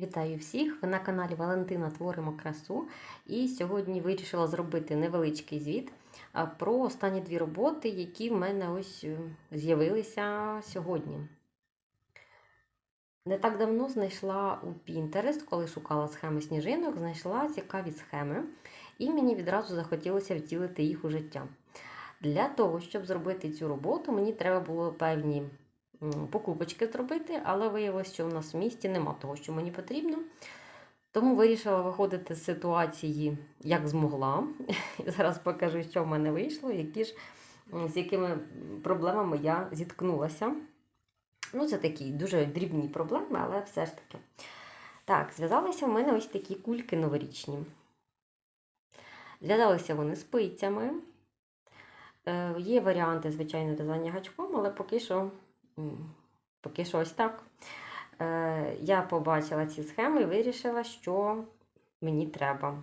Вітаю всіх! Ви на каналі Валентина Творимо красу. І сьогодні вирішила зробити невеличкий звіт про останні дві роботи, які в мене ось е, з'явилися сьогодні. Не так давно знайшла у Pinterest, коли шукала схеми сніжинок, знайшла цікаві схеми, і мені відразу захотілося втілити їх у життя. Для того, щоб зробити цю роботу, мені треба було певні покупочки зробити, але виявилося, що в нас в місті нема того, що мені потрібно. Тому вирішила виходити з ситуації як змогла. Зараз покажу, що в мене вийшло, які ж, з якими проблемами я зіткнулася. Ну, це такі дуже дрібні проблеми, але все ж таки. Так, зв'язалися в мене ось такі кульки новорічні. Зв'язалися вони спицями. Е, Є варіанти, звичайно, в'язання гачком, але поки що, поки що ось так. Е, Я побачила ці схеми і вирішила, що мені треба.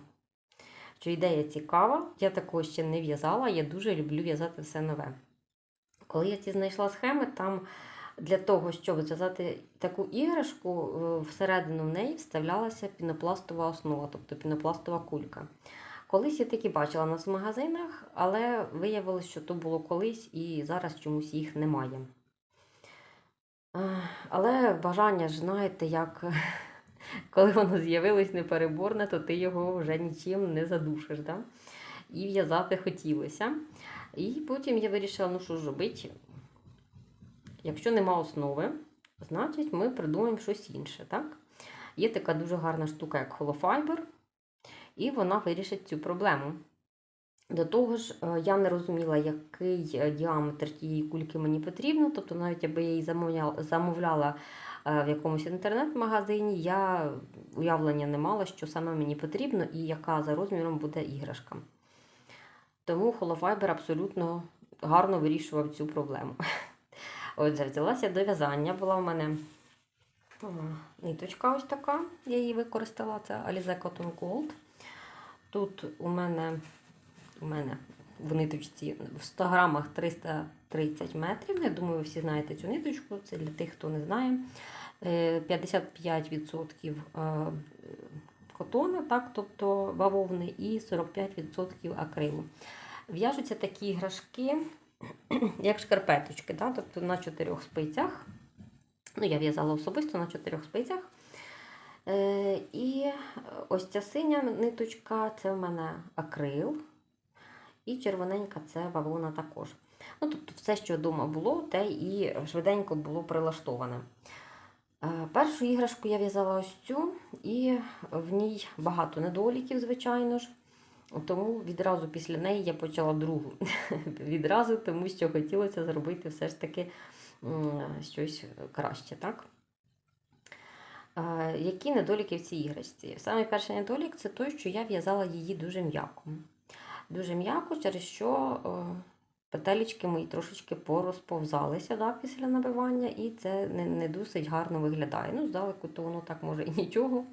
Що ідея цікава, я такого ще не в'язала, я дуже люблю в'язати все нове. Коли я ці знайшла схеми, там для того, щоб зв'язати таку іграшку, е, всередину в неї вставлялася пінопластова основа, тобто пінопластова кулька. Колись я такі бачила нас в магазинах, але виявилось, що то було колись і зараз чомусь їх немає. Але бажання ж, знаєте, як коли воно з'явилось непереборне, то ти його вже нічим не задушиш. Да? І в'язати хотілося. І потім я вирішила, ну що ж робити, якщо нема основи, значить ми придумаємо щось інше. Так? Є така дуже гарна штука, як холофайбер, і вона вирішить цю проблему. До того ж, е, я не розуміла, який е, діаметр тієї кульки мені потрібно. Тобто, навіть аби я її замовляла, е, в якомусь інтернет-магазині, я уявлення не мала, що саме мені потрібно і яка за розміром буде іграшка. Тому холофайбер абсолютно гарно вирішував цю проблему. Отже, взялася до в'язання. Була в мене ниточка ось така, я її використала, це Alize Cotton Gold. Тут у мене у мене в ниточці в 100 грамах 330 метрів. Я думаю, ви всі знаєте цю ниточку. Це для тих, хто не знає. Е, 55% е, котону, так, тобто бавовни, і 45% акрилу. В'яжуться такі іграшки, як шкарпеточки, так, тобто на чотирьох спицях. Ну, я в'язала особисто на чотирьох спицях. Е, і ось ця синя ниточка це в мене акрил. І червоненька це бавовна також. Ну, Тобто все, що вдома було, те і швиденько було прилаштоване. Е, Першу іграшку я в'язала ось цю, і в ній багато недоліків, звичайно ж. Тому відразу після неї я почала другу. відразу, тому що хотілося зробити все ж таки щось краще. так? Е, Які недоліки в цій іграшці? Саме перший недолік це той, що я в'язала її дуже м'яко дуже м'яко, через що о, петелечки мої трошечки порозповзалися да, після набивання, і це не не досить гарно виглядає. Ну, здалеку, то воно так може і нічого.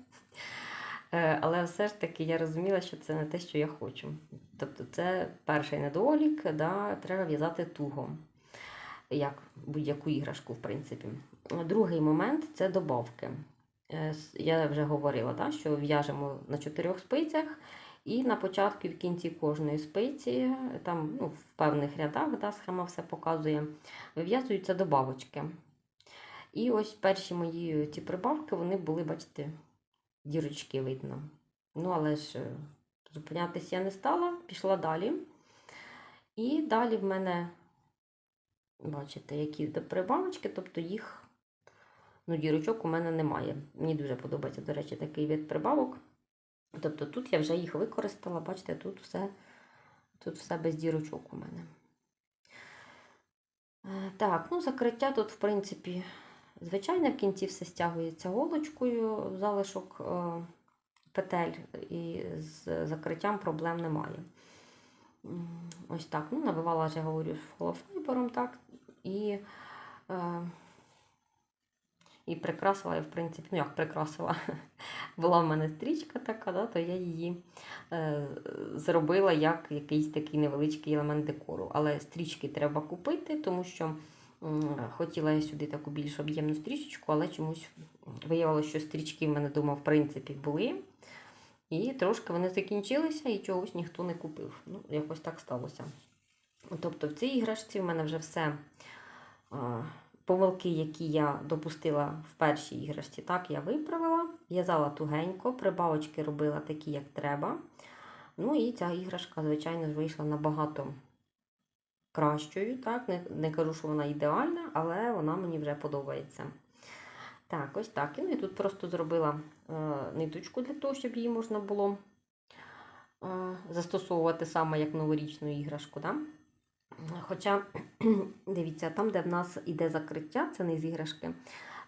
Е, але все ж таки я розуміла, що це не те, що я хочу. Тобто, це перший недолік, да, треба в'язати туго, як будь-яку іграшку, в принципі. Другий момент це добавки. Е, Я вже говорила, да, що в'яжемо на чотирьох спицях. І на початку і в кінці кожної спиці, там ну, в певних рядах да, схема все показує, вив'язуються добавочки. І ось перші мої ці прибавки, вони були, бачите, дірочки видно. Ну, але ж е, зупинятися я не стала, пішла далі. І далі в мене, бачите, які прибавочки, тобто їх, ну, дірочок у мене немає. Мені дуже подобається, до речі, такий вид прибавок. Тобто тут я вже їх використала, бачите, тут все тут все без дірочок у мене. Е, так, ну закриття тут, в принципі, звичайно, в кінці все стягується голочкою, залишок е, петель, і з закриттям проблем немає. Ось так. ну Набивала, вже говорю, холофайбером, так, і е, і прикрасила я, в принципі, ну як прикрасила, була в мене стрічка така, да, то я її е, зробила як якийсь такий невеличкий елемент декору. Але стрічки треба купити, тому що м, хотіла я сюди таку більш об'ємну стрічечку, але чомусь Виявилося, що стрічки в мене вдома, в принципі, були. І трошки вони закінчилися і чогось ніхто не купив. Ну, якось так сталося. Тобто в цій іграшці в мене вже все. а, Помилки, які я допустила в першій іграшці, так я виправила. В'язала тугенько, прибавочки робила такі, як треба. Ну і ця іграшка, звичайно вийшла набагато кращою. Так? Не, не кажу, що вона ідеальна, але вона мені вже подобається. Так, ось так. І, ну, і тут просто зробила е, ниточку для того, щоб її можна було е, застосовувати саме як новорічну іграшку. Да? Хоча, дивіться, там, де в нас іде закриття, це не з іграшки,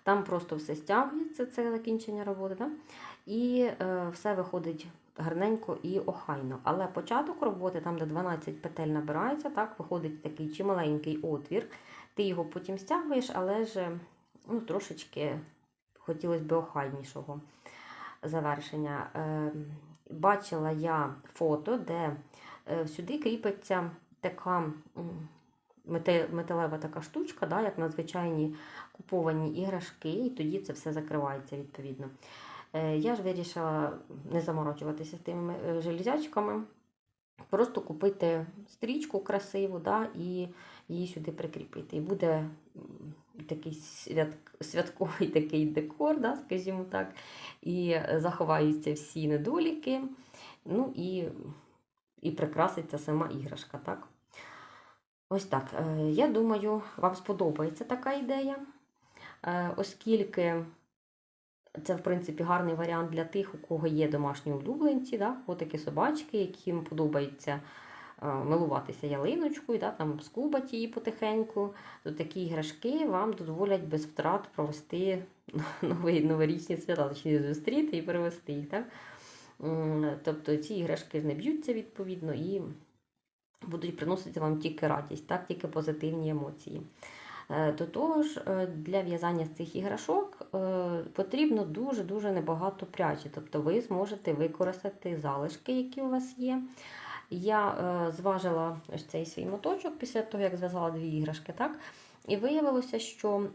там просто все стягується, це закінчення роботи, да? і е, все виходить гарненько і охайно. Але початок роботи, там, де 12 петель набирається, так, виходить такий чималенький отвір. Ти його потім стягуєш, але ж ну, трошечки хотілося б охайнішого завершення. Е, бачила я фото, де е, сюди кріпиться така металева така штучка, да, як на звичайні куповані іграшки, і тоді це все закривається відповідно. Е, Я ж вирішила не заморочуватися з тими е, железячками, просто купити стрічку красиву да, і її сюди прикріпити. І буде такий свят, святковий такий декор, да, скажімо так, і е, заховаються всі недоліки. Ну і і прикраситься сама іграшка, так? Ось так. Е, Я думаю, вам сподобається така ідея, Е, оскільки це, в принципі, гарний варіант для тих, у кого є домашні улюбленці, да? такі собачки, яким подобається е, милуватися ялиночкою, да? там скубати її потихеньку, то такі іграшки вам дозволять без втрат провести нові, новорічні свята, точніше зустріти і перевести їх. Так? М, Тобто ці іграшки не б'ються відповідно і будуть приносити вам тільки радість, так, тільки позитивні емоції. Е, До того ж, е, для в'язання з цих іграшок е, потрібно дуже-дуже небагато пряжі. Тобто ви зможете використати залишки, які у вас є. Я е, зважила ось цей свій моточок після того, як зв'язала дві іграшки. так? І виявилося, що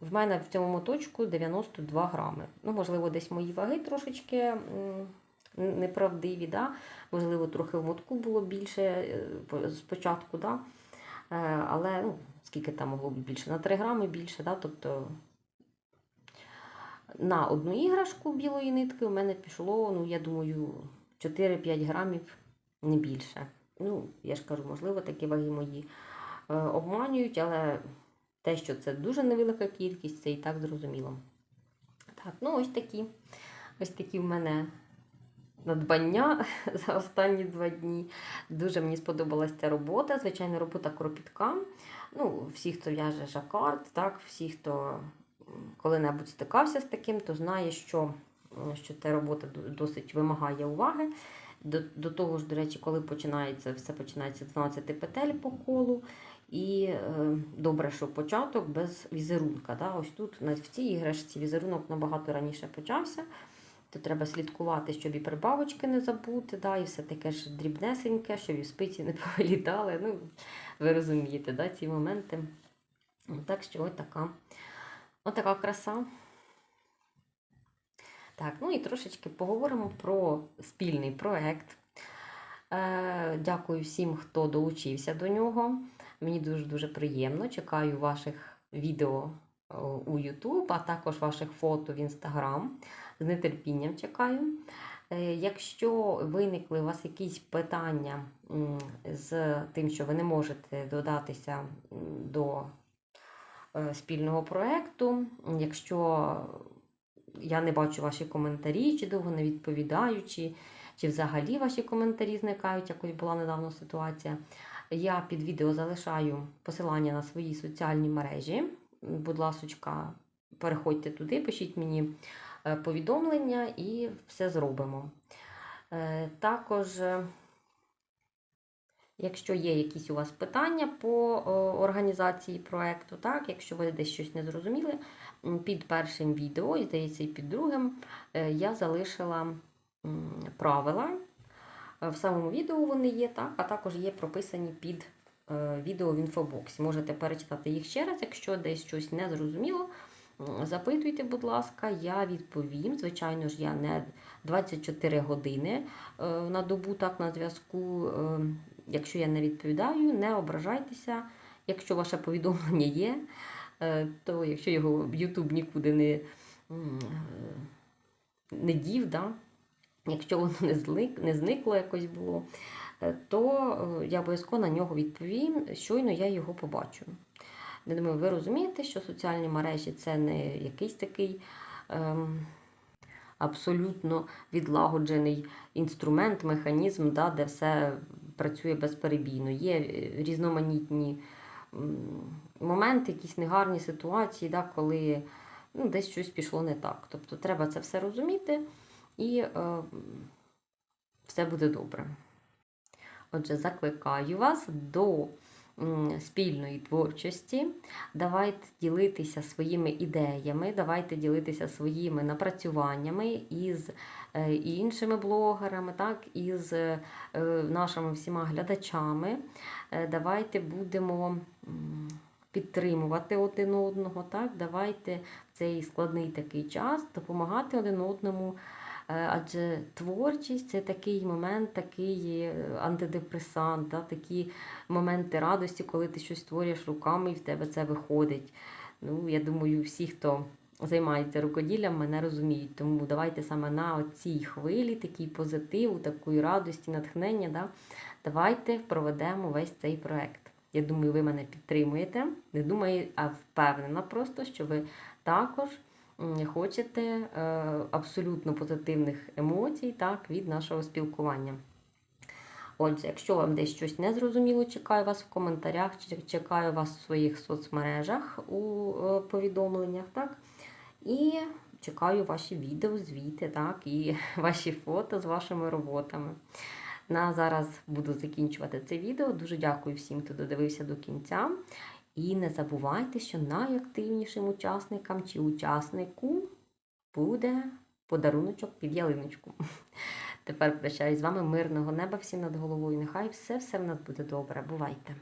в мене в цьому моточку 92 грами. Ну, можливо, десь мої ваги трошечки неправдиві. Да? Можливо, трохи в мотку було більше е, спочатку. Да? Е, Але ну, скільки там могло бути більше? На 3 грами більше. Да? Тобто на одну іграшку білої нитки у мене пішло, ну, я думаю, 4-5 грамів не більше. Ну, я ж кажу, можливо, такі ваги мої е, обманюють, але те, що це дуже невелика кількість, це і так зрозуміло. Так, ну ось такі. Ось такі в мене надбання за останні два дні. Дуже мені сподобалася ця робота. Звичайно, робота кропітка. Ну, всі, хто в'яже жакард, так, всі, хто коли-небудь стикався з таким, то знає, що, що ця робота досить вимагає уваги. До, до того ж, до речі, коли починається, все починається з 12 петель по колу. І е, добре, що початок без візерунка. Да? Ось тут в цій іграшці візерунок набагато раніше почався. То треба слідкувати, щоб і прибавочки не забути, да? і все таке ж дрібнесеньке, щоб і в спиці не повилітали. Ну, ви розумієте, да, ці моменти. Так що ось така, ось така краса. Так, ну і трошечки поговоримо про спільний проект. Е, дякую всім, хто долучився до нього. Мені дуже-дуже приємно. Чекаю ваших відео е, у YouTube, а також ваших фото в Instagram. З нетерпінням чекаю. Е, Якщо виникли у вас якісь питання з тим, що ви не можете додатися до е, спільного проєкту, якщо я не бачу ваші коментарі, чи довго не відповідаю, чи, чи взагалі ваші коментарі зникають, якось була недавно ситуація. Я під відео залишаю посилання на свої соціальні мережі. Будь ласочка, переходьте туди, пишіть мені е, повідомлення і все зробимо. Е, Також, е, якщо є якісь у вас питання по організації проєкту, так, якщо ви десь щось не зрозуміли, під першим відео, і здається, і під другим, я залишила правила. Е, В самому відео вони є, так, а також є прописані під е, відео в інфобоксі. Можете перечитати їх ще раз, якщо десь щось не зрозуміло. запитуйте, будь ласка, я відповім. Звичайно ж, я не 24 години е, на добу так на зв'язку. Якщо я не відповідаю, не ображайтеся. Якщо ваше повідомлення є, то якщо його YouTube нікуди не, не дів, да? Якщо воно не, зник, не зникло якось було, е, то е, я обов'язково на нього відповім, щойно я його побачу. Я думаю, ви розумієте, що соціальні мережі це не якийсь такий ем, абсолютно відлагоджений інструмент, механізм, да, де все працює безперебійно. Є е, різноманітні моменти, якісь негарні ситуації, да, коли ну, десь щось пішло не так. Тобто треба це все розуміти і е, все буде добре. Отже, закликаю вас до спільної творчості. Давайте ділитися своїми ідеями, давайте ділитися своїми напрацюваннями із е, іншими блогерами, так, із е, нашими всіма глядачами. Е, Давайте будемо підтримувати один одного. Так? Давайте в цей складний такий час допомагати один одному. Е, Адже творчість це такий момент, такий е, антидепресант, да, такі моменти радості, коли ти щось створюєш руками і в тебе це виходить. Ну, я думаю, всі, хто займається рукоділлям, мене розуміють. Тому давайте саме на цій хвилі, такий позитив, такої радості, натхнення, да, давайте проведемо весь цей проект. Я думаю, ви мене підтримуєте. Не думаю, а впевнена просто, що ви також хочете е, абсолютно позитивних емоцій так, від нашого спілкування. Отже, якщо вам десь щось не зрозуміло, чекаю вас в коментарях, чекаю вас в своїх соцмережах у е, повідомленнях, так? І чекаю ваші відео, звіти, так, і ваші фото з вашими роботами. На зараз буду закінчувати це відео. Дуже дякую всім, хто додивився до кінця. І не забувайте, що найактивнішим учасникам чи учаснику буде подаруночок під ялиночку. Тепер прощаюсь з вами. Мирного неба всім над головою. Нехай все все в нас буде добре. Бувайте!